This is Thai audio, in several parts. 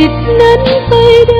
ว่าสิท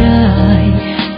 ้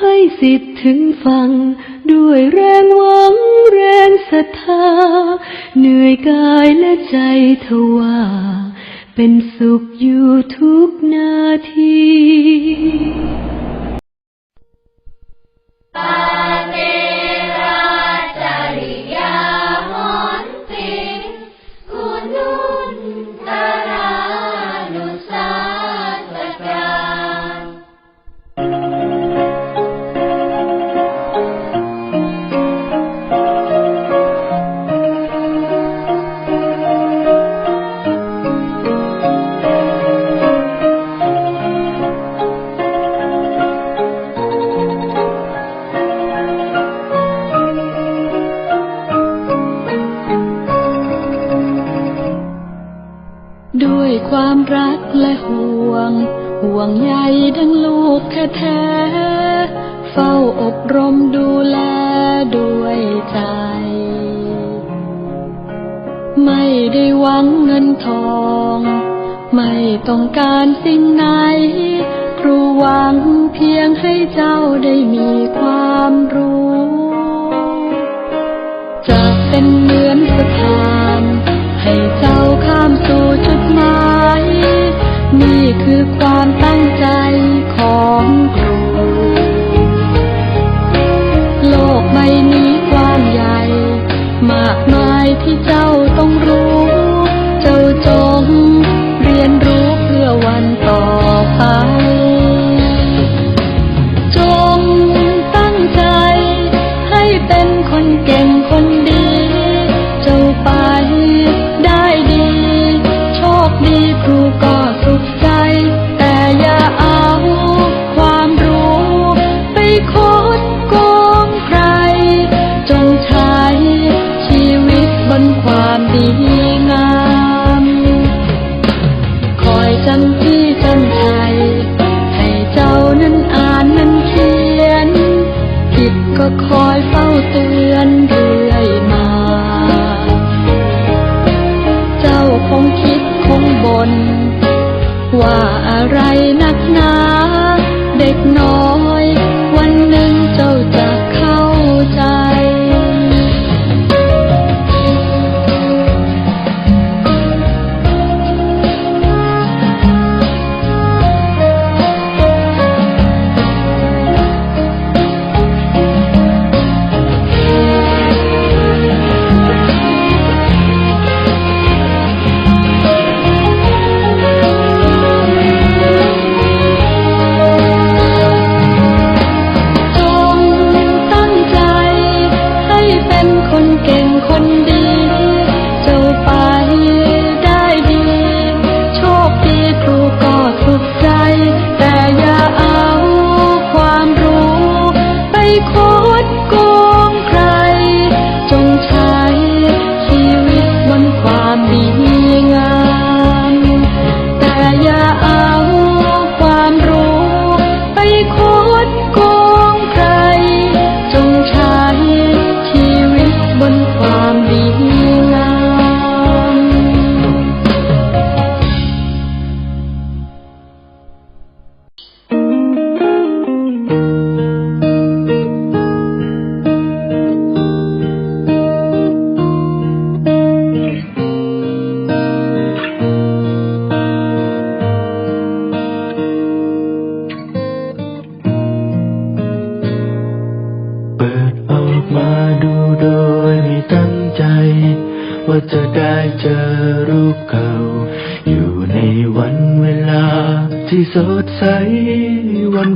ให้สิทธิ์ถึงฟัง ด้วยแรงหวังแรงศรัทธา เหนื่อยกายและใจทว่า เป็นสุขอยู่ทุกนาทีปาเต แท้ๆ เฝ้าอบรมดูแลด้วยใจ ไม่ได้หวังเงินทอง ไม่ต้องการสิ่งไหน ครูหวังเพียงให้เจ้าได้มีความรู้ จะเป็นเหมือนสะพานให้เจ้าข้ามสู่จุดหมาย นี่คือความ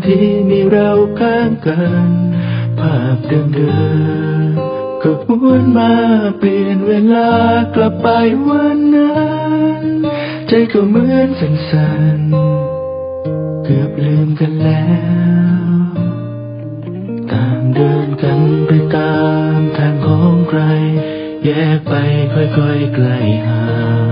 ที่มีเราข้างกัน ภาพเดิมๆก็หวนมาเปลี่ยนเวลากลับไปวันนั้น ใจก็เหมือนสั่นๆเกือบลืมกันแล้วต่างเดินกันไปตามทางของใคร แยกไปค่อยๆไกลห่าง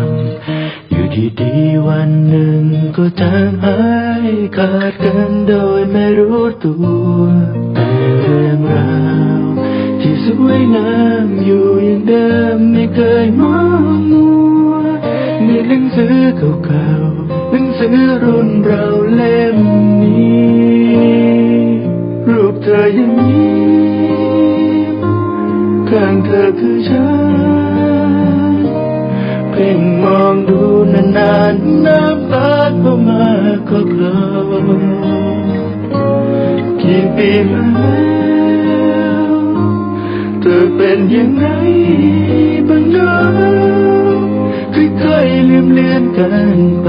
ดีๆวันหนึ่งก็จางหายขาดกันโดยไม่รู้ตัวแต่เรื่องราวที่สวยงามอยู่อย่างเดิมไม่เคยมองมัวในหนังสือเก่าๆหนังสือรุ่นเราเล่มนี้ รูปเธอยังยิ้มข้างเธอคือฉันเพ่งมองานน้ำตาเข้ามาก็เพลากี่ปีมาแล้วเธอเป็นยังไงบ้างเนาะค่อยๆลืมเลือนกันไป